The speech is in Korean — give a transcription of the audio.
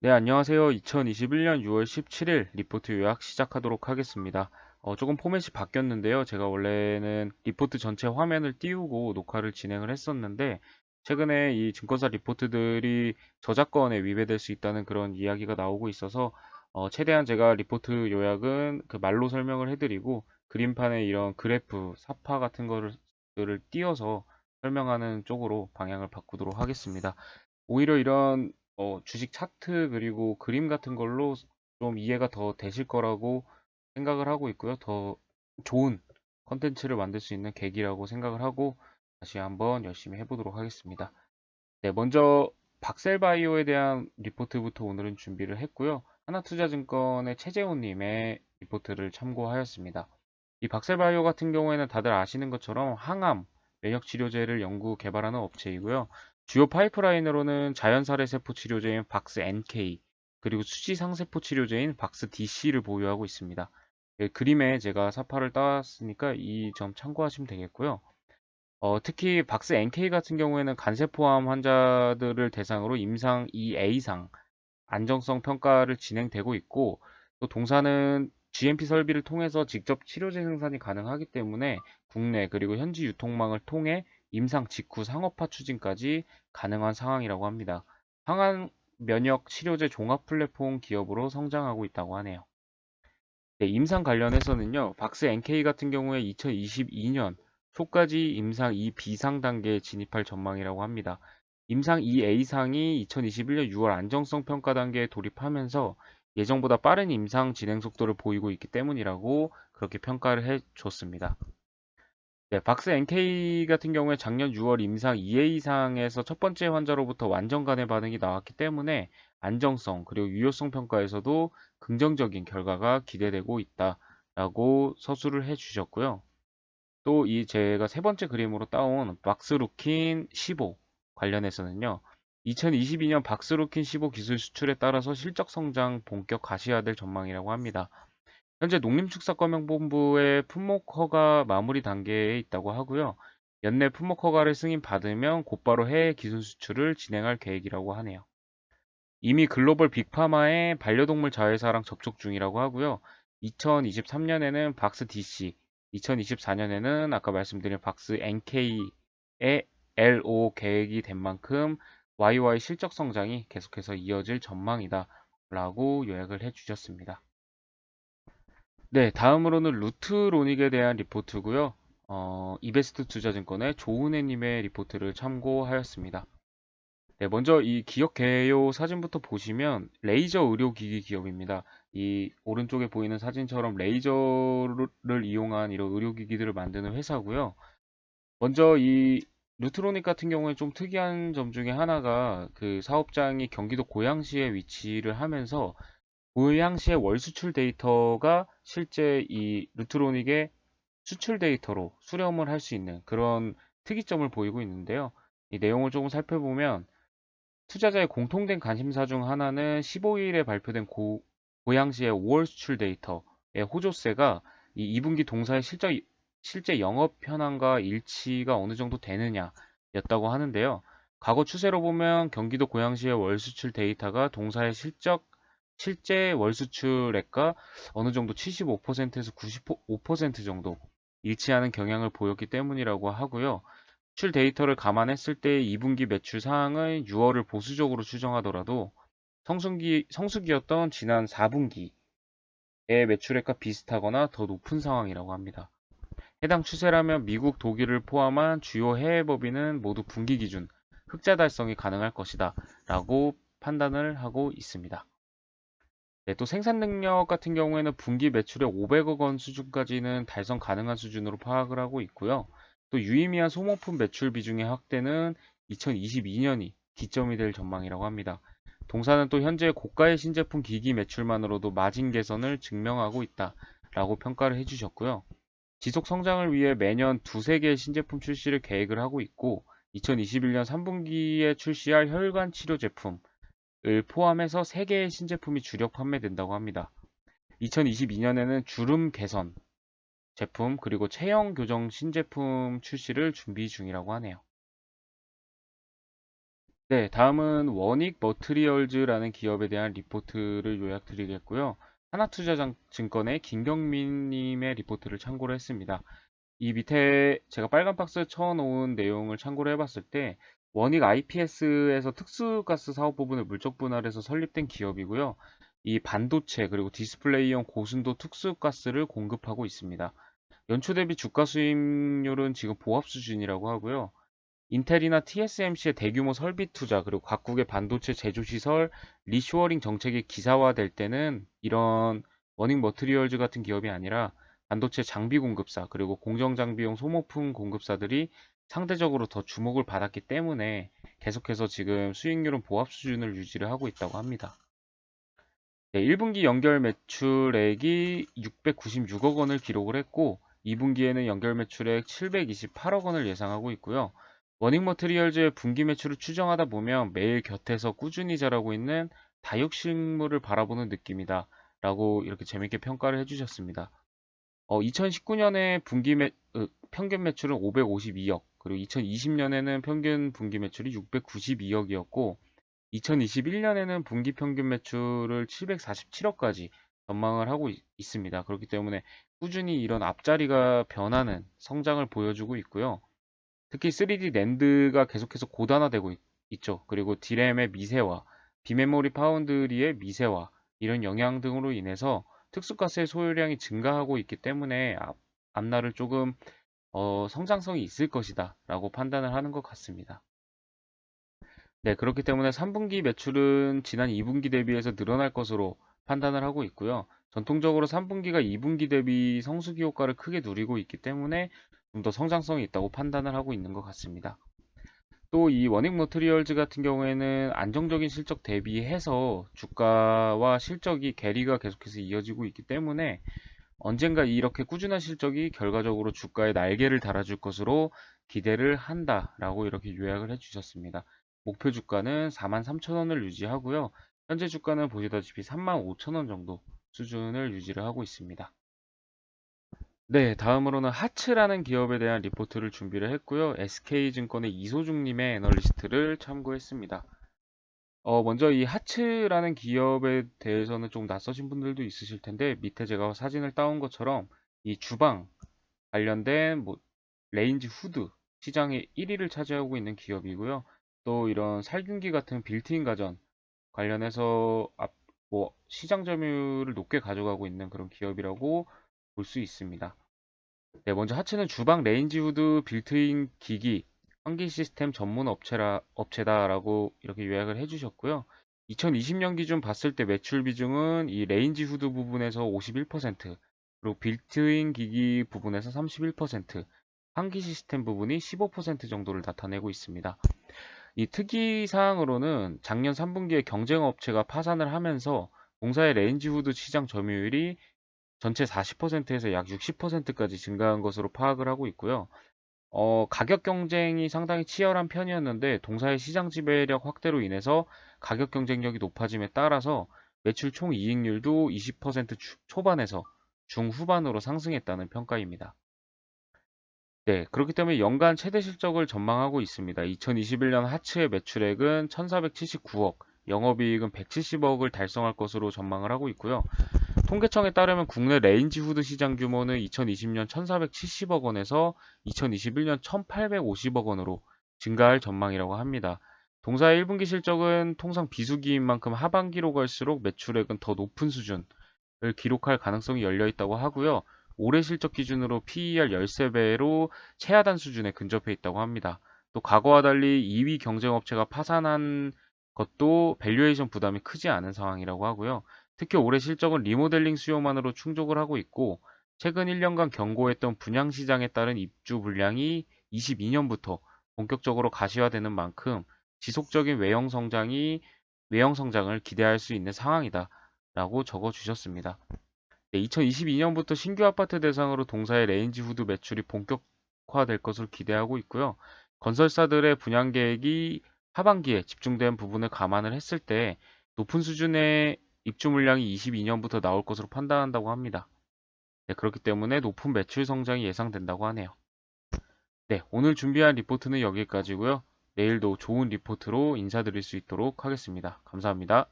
네, 안녕하세요. 2021년 6월 17일 리포트 요약 시작하도록 하겠습니다. 어, 조금 포맷이 바뀌었는데요. 제가 원래는 리포트 전체 화면을 띄우고 녹화를 진행을 했었는데, 최근에 이 증권사 리포트들이 저작권에 위배될 수 있다는 그런 이야기가 나오고 있어서, 어, 최대한 제가 리포트 요약은 그 말로 설명을 해드리고, 그림판에 이런 그래프, 사파 같은 거를 를 띄워서 설명하는 쪽으로 방향을 바꾸도록 하겠습니다. 오히려 이런 어, 주식 차트 그리고 그림 같은 걸로 좀 이해가 더 되실 거라고 생각을 하고 있고요. 더 좋은 컨텐츠를 만들 수 있는 계기라고 생각을 하고 다시 한번 열심히 해보도록 하겠습니다. 네, 먼저 박셀바이오에 대한 리포트부터 오늘은 준비를 했고요. 하나투자증권의 최재훈님의 리포트를 참고하였습니다. 이 박셀바이오 같은 경우에는 다들 아시는 것처럼 항암, 면역치료제를 연구 개발하는 업체이고요. 주요 파이프라인으로는 자연살해세포 치료제인 박스 NK, 그리고 수지상세포 치료제인 박스 DC를 보유하고 있습니다. 예, 그림에 제가 사파를 따왔으니까 이 점 참고하시면 되겠고요. 어, 특히 박스 NK 같은 경우에는 간세포암 환자들을 대상으로 임상 2A상 안정성 평가를 진행되고 있고 또 동사는 GMP 설비를 통해서 직접 치료제 생산이 가능하기 때문에 국내 그리고 현지 유통망을 통해 임상 직후 상업화 추진까지 가능한 상황이라고 합니다. 항암 면역 치료제 종합 플랫폼 기업으로 성장하고 있다고 하네요. 네, 임상 관련해서는요. 박스 NK 같은 경우에 2022년 초까지 임상 2 비상 단계에 진입할 전망이라고 합니다. 임상 2A상이 2021년 6월 안정성 평가 단계에 돌입하면서 예정보다 빠른 임상 진행 속도를 보이고 있기 때문이라고 그렇게 평가를 해줬습니다. 네, 박스 NK 같은 경우에 작년 6월 임상 2A 이상에서 첫 번째 환자로부터 완전 간의 반응이 나왔기 때문에 안정성 그리고 유효성 평가에서도 긍정적인 결과가 기대되고 있다라고 서술을 해 주셨고요. 또 이 제가 세 번째 그림으로 따온 박스루킨 15 관련해서는요. 2022년 박스루킨 15 기술 수출에 따라서 실적 성장 본격 가시화될 전망이라고 합니다. 현재 농림축산검역본부의 품목 허가 마무리 단계에 있다고 하고요. 연내 품목 허가를 승인받으면 곧바로 해외 기술 수출을 진행할 계획이라고 하네요. 이미 글로벌 빅파마의 반려동물 자회사랑 접촉 중이라고 하고요. 2023년에는 박스 DC, 2024년에는 아까 말씀드린 박스 NK의 LO 계획이 된 만큼 YY 실적 성장이 계속해서 이어질 전망이다 라고 요약을 해주셨습니다. 네, 다음으로는 루트 로닉에 대한 리포트고요. 어, 이베스트 투자증권의 조은혜님의 리포트를 참고하였습니다. 네, 먼저 이 기업 개요 사진부터 보시면 레이저 의료기기 기업입니다. 이 오른쪽에 보이는 사진처럼 레이저를 이용한 이런 의료기기들을 만드는 회사고요. 먼저 이 루트로닉 같은 경우에 좀 특이한 점 중에 하나가 그 사업장이 경기도 고양시에 위치를 하면서 고양시의 월 수출 데이터가 실제 이 루트로닉의 수출 데이터로 수렴을 할 수 있는 그런 특이점을 보이고 있는데요. 이 내용을 조금 살펴보면 투자자의 공통된 관심사 중 하나는 15일에 발표된 고, 고양시의 5월 수출 데이터의 호조세가 이 2분기 동사의 실적, 실제 영업 현황과 일치가 어느 정도 되느냐였다고 하는데요. 과거 추세로 보면 경기도 고양시의 월 수출 데이터가 동사의 실적 실제 월 수출액과 어느 정도 75%에서 95% 정도 일치하는 경향을 보였기 때문이라고 하고요. 수출 데이터를 감안했을 때 2분기 매출 상황은 6월을 보수적으로 추정하더라도 성수기, 성수기였던 지난 4분기의 매출액과 비슷하거나 더 높은 상황이라고 합니다. 해당 추세라면 미국, 독일을 포함한 주요 해외 법인은 모두 분기 기준 흑자 달성이 가능할 것이다 라고 판단을 하고 있습니다. 네, 또 생산 능력 같은 경우에는 분기 매출의 500억 원 수준까지는 달성 가능한 수준으로 파악을 하고 있고요. 또 유의미한 소모품 매출 비중의 확대는 2022년이 기점이 될 전망이라고 합니다. 동사는 또 현재 고가의 신제품 기기 매출만으로도 마진 개선을 증명하고 있다라고 평가를 해주셨고요. 지속 성장을 위해 매년 두세 개의 신제품 출시를 계획을 하고 있고 2021년 3분기에 출시할 혈관 치료 제품 을 포함해서 3개의 신제품이 주력 판매된다고 합니다. 2022년에는 주름 개선 제품 그리고 체형 교정 신제품 출시를 준비 중이라고 하네요. 네, 다음은 원익 머트리얼즈라는 기업에 대한 리포트를 요약드리겠고요. 하나투자증권의 김경민 님의 리포트를 참고를 했습니다. 이 밑에 제가 빨간 박스 쳐놓은 내용을 참고를 해봤을 때 원익 IPS에서 특수가스 사업 부분을 물적 분할해서 설립된 기업이고요. 이 반도체 그리고 디스플레이용 고순도 특수가스를 공급하고 있습니다. 연초 대비 주가 수익률은 지금 보합 수준이라고 하고요. 인텔이나 TSMC의 대규모 설비 투자 그리고 각국의 반도체 제조 시설 리쇼어링 정책이 기사화될 때는 이런 워닝 머트리얼즈 같은 기업이 아니라 반도체 장비 공급사 그리고 공정 장비용 소모품 공급사들이 상대적으로 더 주목을 받았기 때문에 계속해서 지금 수익률은 보합 수준을 유지를 하고 있다고 합니다. 네, 1분기 연결 매출액이 696억 원을 기록을 했고 2분기에는 연결 매출액 728억 원을 예상하고 있고요. 워닝 머트리얼즈의 분기 매출을 추정하다 보면 매일 곁에서 꾸준히 자라고 있는 다육식물을 바라보는 느낌이다. 라고 이렇게 재밌게 평가를 해주셨습니다. 어, 2019년에 분기 매, 으, 평균 매출은 552억, 그리고 2020년에는 평균 분기 매출이 692억이었고, 2021년에는 분기 평균 매출을 747억까지 전망을 하고 있, 있습니다. 그렇기 때문에 꾸준히 이런 앞자리가 변하는 성장을 보여주고 있고요. 특히 3D 낸드가 계속해서 고단화되고 있, 죠 그리고 디램의 미세화, 비메모리 파운드리의 미세화 이런 영향 등으로 인해서 특수가스의 소요량이 증가하고 있기 때문에 앞, 앞날을 조금 어, 성장성이 있을 것이다 라고 판단을 하는 것 같습니다. 네, 그렇기 때문에 3분기 매출은 지난 2분기 대비해서 늘어날 것으로 판단을 하고 있고요. 전통적으로 3분기가 2분기 대비 성수기 효과를 크게 누리고 있기 때문에 좀 더 성장성이 있다고 판단을 하고 있는 것 같습니다. 또이 워닝 머트리얼즈 같은 경우에는 안정적인 실적 대비해서 주가와 실적이 괴리가 계속해서 이어지고 있기 때문에 언젠가 이렇게 꾸준한 실적이 결과적으로 주가에 날개를 달아줄 것으로 기대를 한다라고 이렇게 요약을 해주셨습니다. 목표 주가는 43,000원을 유지하고요. 현재 주가는 보시다시피 35,000원 정도 수준을 유지를 하고 있습니다. 네, 다음으로는 하츠라는 기업에 대한 리포트를 준비를 했고요. SK증권의 이소중님의 애널리스트를 참고했습니다. 어, 먼저 이 하츠라는 기업에 대해서는 좀 낯서신 분들도 있으실 텐데 밑에 제가 사진을 따온 것처럼 이 주방 관련된 뭐 레인지 후드 시장의 1위를 차지하고 있는 기업이고요. 또 이런 살균기 같은 빌트인 가전 관련해서 앞, 뭐 시장 점유율을 높게 가져가고 있는 그런 기업이라고 볼 수 있습니다. 네, 먼저 하츠는 주방 레인지 후드 빌트인 기기 환기 시스템 전문 업체라, 업체다라고 이렇게 요약을 해주셨고요. 2020년 기준 봤을 때 매출 비중은 이 레인지 후드 부분에서 51%, 그리고 빌트인 기기 부분에서 31%, 환기 시스템 부분이 15% 정도를 나타내고 있습니다. 이 특이 사항으로는 작년 3분기에 경쟁 업체가 파산을 하면서 공사의 레인지 후드 시장 점유율이 전체 40%에서 약 60%까지 증가한 것으로 파악을 하고 있고요. 어, 가격 경쟁이 상당히 치열한 편이었는데 동사의 시장 지배력 확대로 인해서 가격 경쟁력이 높아짐에 따라서 매출 총 이익률도 20% 초반에서 중후반으로 상승했다는 평가입니다. 네, 그렇기 때문에 연간 최대 실적을 전망하고 있습니다. 2021년 하츠의 매출액은 1479억, 영업이익은 170억을 달성할 것으로 전망을 하고 있고요. 통계청에 따르면 국내 레인지 후드 시장 규모는 2020년 1,470억 원에서 2021년 1,850억 원으로 증가할 전망이라고 합니다. 동사의 1분기 실적은 통상 비수기인 만큼 하반기로 갈수록 매출액은 더 높은 수준을 기록할 가능성이 열려 있다고 하고요. 올해 실적 기준으로 PER 13배로 최하단 수준에 근접해 있다고 합니다. 또 과거와 달리 2위 경쟁업체가 파산한 것도 밸류에이션 부담이 크지 않은 상황이라고 하고요. 특히 올해 실적은 리모델링 수요만으로 충족을 하고 있고 최근 1년간 경고했던 분양 시장에 따른 입주 물량이 22년부터 본격적으로 가시화되는 만큼 지속적인 외형 성장이 외형 성장을 기대할 수 있는 상황이다 라고 적어 주셨습니다. 네, 2022년부터 신규 아파트 대상으로 동사의 레인지 후드 매출이 본격화될 것을 기대하고 있고요. 건설사들의 분양 계획이 하반기에 집중된 부분을 감안을 했을 때 높은 수준의 입주 물량이 22년부터 나올 것으로 판단한다고 합니다. 네, 그렇기 때문에 높은 매출 성장이 예상된다고 하네요. 네, 오늘 준비한 리포트는 여기까지고요. 내일도 좋은 리포트로 인사드릴 수 있도록 하겠습니다. 감사합니다.